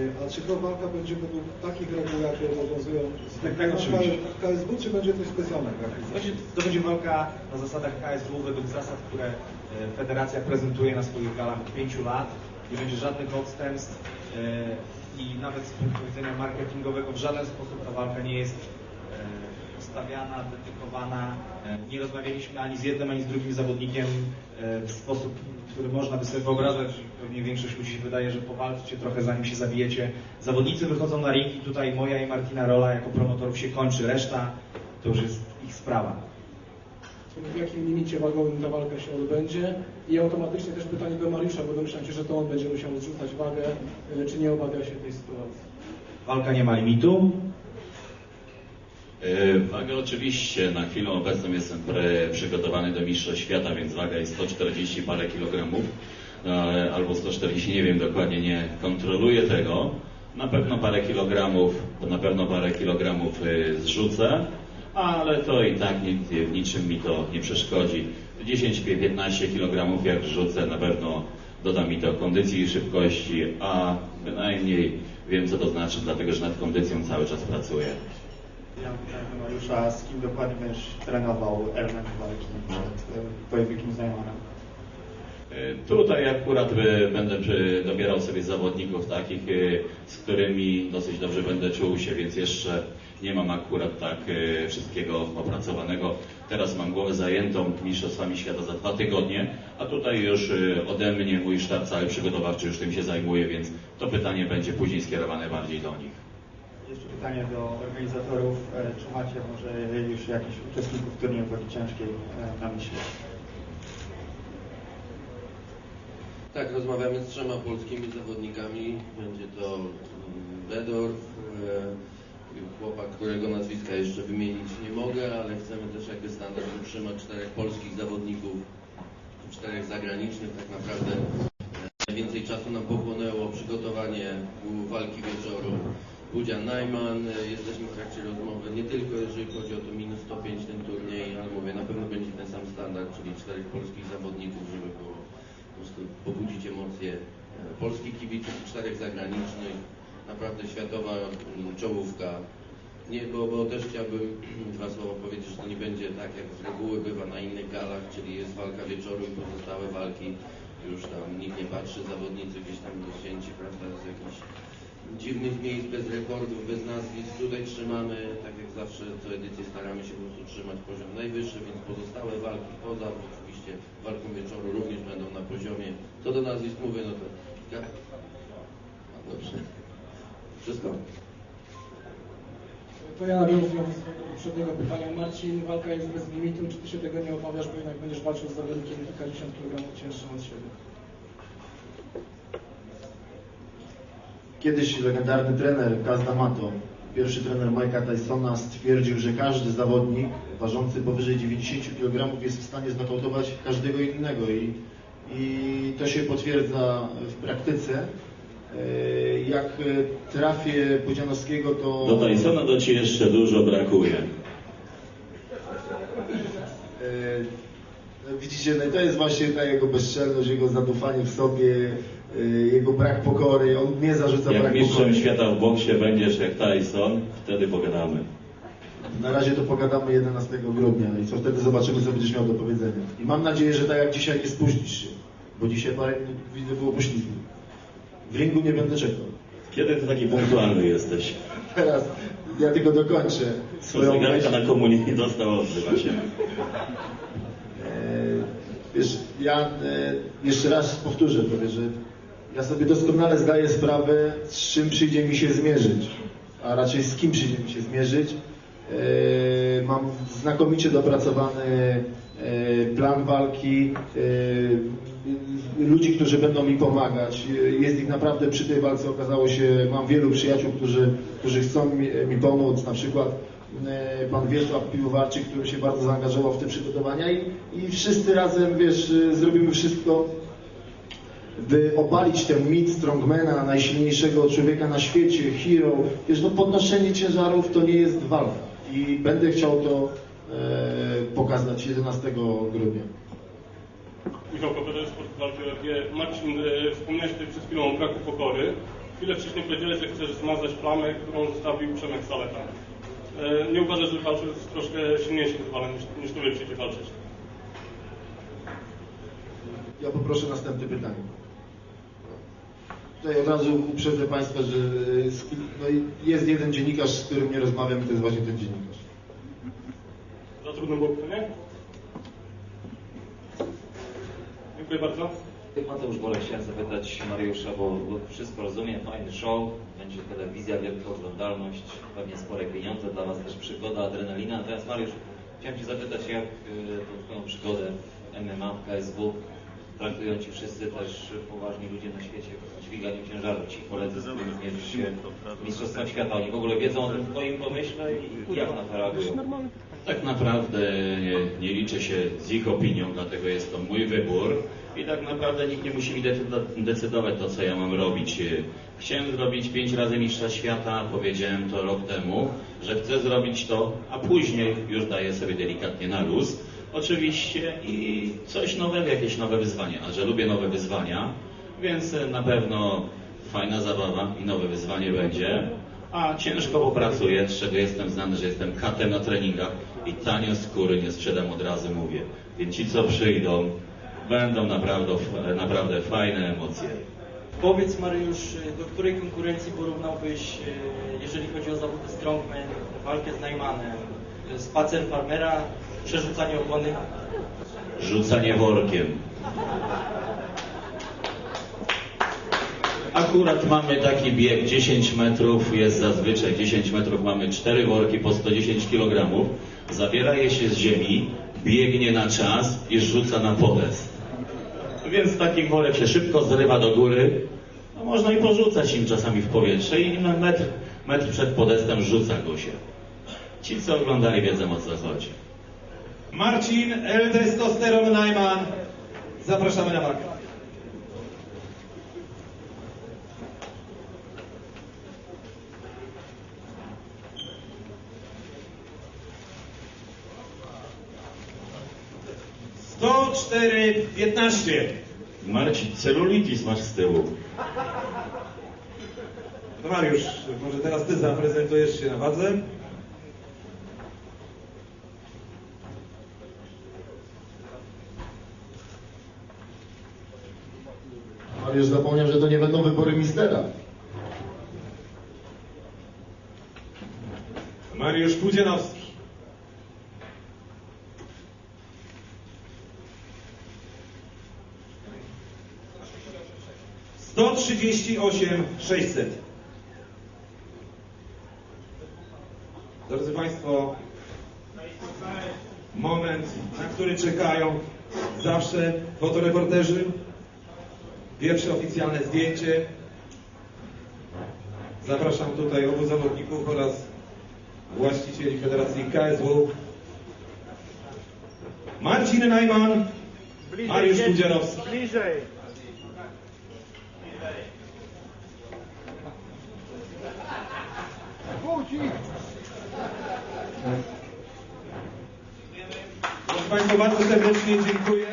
Y, A czy to walka będzie według takich reguł, jakie obowiązują Tak, tak, oczywiście. KSW, czy będzie coś specjalnego? To będzie, to będzie walka na zasadach KSW, według zasad, które e, federacja prezentuje na swoich galach od pięciu lat. Nie będzie żadnych odstępstw e, i nawet z punktu widzenia marketingowego w żaden sposób ta walka nie jest e, ustawiana, dedykowana. E, Nie rozmawialiśmy ani z jednym, ani z drugim zawodnikiem e, w sposób, który można by sobie wyobrażać. Pewnie większość ludzi się wydaje, że powalczcie trochę zanim się zabijecie. Zawodnicy wychodzą na ring i tutaj moja i Martina rola jako promotorów się kończy. Reszta to już jest ich sprawa. W jakim limicie wagowym ta walka się odbędzie? I automatycznie też pytanie do Mariusza, bo domyślam się, że to on będzie musiał zrzucać wagę. Y, Czy nie obawia się tej sytuacji? Walka nie ma limitu. E, Waga oczywiście, na chwilę obecną jestem pre, przygotowany do Mistrzostw Świata, więc waga jest 140 parę kilogramów, e, albo 140, nie wiem dokładnie, nie kontroluję tego. Na pewno parę kilogramów, na pewno parę kilogramów e, zrzucę, ale to i tak w niczym mi to nie przeszkodzi. 10-15 kilogramów jak rzucę, na pewno doda mi to kondycji i szybkości, a bynajmniej wiem co to znaczy, dlatego że nad kondycją cały czas pracuję. Ja pytałem Mariusza, z kim dokładnie będziesz trenował element walki przed e, pojedynkiem z Najmanem? E, Tutaj akurat e, będę dobierał sobie zawodników takich, z którymi dosyć dobrze będę czuł się, więc jeszcze nie mam akurat tak wszystkiego opracowanego. Teraz mam głowę zajętą Mistrzostwami Świata za dwa tygodnie, a tutaj już ode mnie mój sztab cały przygotowawczy już tym się zajmuje, więc to pytanie będzie później skierowane bardziej do nich. Jeszcze pytanie do organizatorów, e, czy macie może już jakichś uczestników turnieju wagi ciężkiej e, na myśli? Tak, rozmawiamy z trzema polskimi zawodnikami. Będzie to mm, Bedorf, e, chłopak, którego nazwiska jeszcze wymienić nie mogę, ale chcemy też jakby standard utrzymać czterech polskich zawodników, czterech zagranicznych. Tak naprawdę najwięcej czasu nam pochłonęło przygotowanie walki wieczoru. Budzian Najman, e, jesteśmy w trakcie rozmowy nie tylko jeżeli chodzi o to minus 105 ten turniej, ale mówię, na pewno będzie ten sam standard, czyli czterech polskich zawodników, żeby było po prostu pobudzić emocje e, polskich kibiców czterech zagranicznych. Naprawdę światowa mm, czołówka. Nie, bo, bo też chciałbym dwa słowa powiedzieć, że to nie będzie tak jak z reguły bywa na innych galach, czyli jest walka wieczoru i pozostałe walki już tam nikt nie patrzy, zawodnicy gdzieś tam dosięci, prawda, z jakichś dziwnych miejsc, bez rekordów, bez nazwisk. Tutaj trzymamy, tak jak zawsze co edycję staramy się po prostu trzymać poziom najwyższy, więc pozostałe walki poza oczywiście walką wieczoru również będą na poziomie. Co do nazwisk mówię, no to... Dobrze. Wszystko. To ja nawiązując do poprzedniego pytania. Marcin, walka jest bez limitu. Czy ty się tego nie obawiasz, bo jednak będziesz walczył z zawodnikiem kilkadziesiąt kilogramów cięższym od siebie? Kiedyś legendarny trener Kaz D'Amato, pierwszy trener Mike'a Tysona stwierdził, że każdy zawodnik ważący powyżej 90 kg jest w stanie znokautować każdego innego i, i to się potwierdza w praktyce. E, Jak e, trafię Pudzianowskiego, to... Do Tysona do Ci jeszcze dużo brakuje. No Widzicie, no to jest właśnie ta jego bezczelność, jego zadufanie w sobie, e, jego brak pokory. On mnie zarzuca Jak brak mistrzem pokory. świata w boksie będziesz jak Tyson, wtedy pogadamy. Na razie to pogadamy 11 grudnia i co wtedy zobaczymy, co będziesz miał do powiedzenia. I mam nadzieję, że tak jak dzisiaj nie spóźnisz się, bo dzisiaj parę minut widzę było poślizgu. W ringu nie będę czekał. Kiedy Ty taki punktualny jesteś? Teraz ja tylko dokończę swoją zegarka myśl. na komunii nie dostał, odzywa się. Wiesz, ja e, jeszcze raz powtórzę tobie, że ja sobie doskonale zdaję sprawę, z czym przyjdzie mi się zmierzyć, a raczej z kim przyjdzie mi się zmierzyć. E, Mam znakomicie dopracowany e, plan walki, ludzi, którzy będą mi pomagać. Jest ich naprawdę przy tej walce, okazało się, mam wielu przyjaciół, którzy, którzy chcą mi, mi pomóc, na przykład pan Wiesław Piwowarczyk, który się bardzo zaangażował w te przygotowania i, i wszyscy razem, wiesz, e, zrobimy wszystko, by obalić ten mit strongmana, najsilniejszego człowieka na świecie, hero. Wiesz, no podnoszenie ciężarów to nie jest walka i będę chciał to e, pokazać 11 grudnia. Michał Kopera, Sport Walki. Marcin, e, wspomniałeś tutaj przed chwilą o braku pokory. chwilę wcześniej powiedziałeś, że chcesz zmazać plamę, którą zostawił Przemek Saleta. E, Nie uważasz, że walczył z troszkę silniejszym rywalem niż, niż który przyjdzie walczyć? Ja poproszę następne pytanie. Tutaj od razu uprzedzę Państwa, że kil- no jest jeden dziennikarz, z którym nie rozmawiam i to jest właśnie ten dziennikarz. Za trudno było pytanie? Dziękuję bardzo. Mateusz Bolek chciałem zapytać Mariusza, bo, bo wszystko rozumiem, fajny show, będzie telewizja, wielka oglądalność, pewnie spore pieniądze, dla Was też przygoda, adrenalina. Natomiast Mariusz, chciałem Cię zapytać, jak y, tą Twoją przygodę w MMA, w KSW traktują Ci wszyscy też poważni ludzie na świecie w dźwiganiu ciężaru, ci koledzy, z którymi zmierzysz się w Mistrzostwach Świata. Oni w ogóle wiedzą o tym Twoim pomyśle i jak na to reagują? Tak naprawdę nie, liczę się z ich opinią, dlatego jest to mój wybór i tak naprawdę nikt nie musi mi decydo- decydować to, co ja mam robić. Chciałem zrobić pięć razy mistrza świata, powiedziałem to rok temu, że chcę zrobić to, a później już daję sobie delikatnie na luz. Oczywiście i coś nowego, jakieś nowe wyzwania, a że lubię nowe wyzwania, więc na pewno fajna zabawa i nowe wyzwanie będzie. A ciężko popracuję, z czego jestem znany, że jestem katem na treningach i tanio skóry nie sprzedam od razu mówię. Więc ci, co przyjdą, będą naprawdę, naprawdę fajne emocje. Powiedz Mariusz, do której konkurencji porównałbyś, e, jeżeli chodzi o zawody strongman, walkę z Najmanem, spacer farmera, przerzucanie opony? Rzucanie workiem. Akurat mamy taki bieg 10 metrów, jest zazwyczaj 10 metrów, mamy 4 worki po 110 kg, zabiera je się z ziemi, biegnie na czas i rzuca na podest. Więc taki worek się szybko zrywa do góry, no można i porzucać im czasami w powietrze i na metr, metr przed podestem rzuca go się. Ci, co oglądali, wiedzą o co chodzi. Marcin L. Testosteron Najman. Zapraszamy na walkę. Sto cztery piętnaście. Marcin, celulitis masz z tyłu. No Mariusz, może teraz ty zaprezentujesz się na wadze. Mariusz zapomniał, że to nie będą wybory mistera. Mariusz Pudzianowski. Sto trzydzieści osiem sześćset. Drodzy Państwo, moment, na który czekają zawsze fotoreporterzy. Pierwsze oficjalne zdjęcie. Zapraszam tutaj obu zawodników oraz właścicieli Federacji KSW. Marcin Najman, Mariusz Kudzianowski. Proszę Państwa, bardzo serdecznie dziękuję.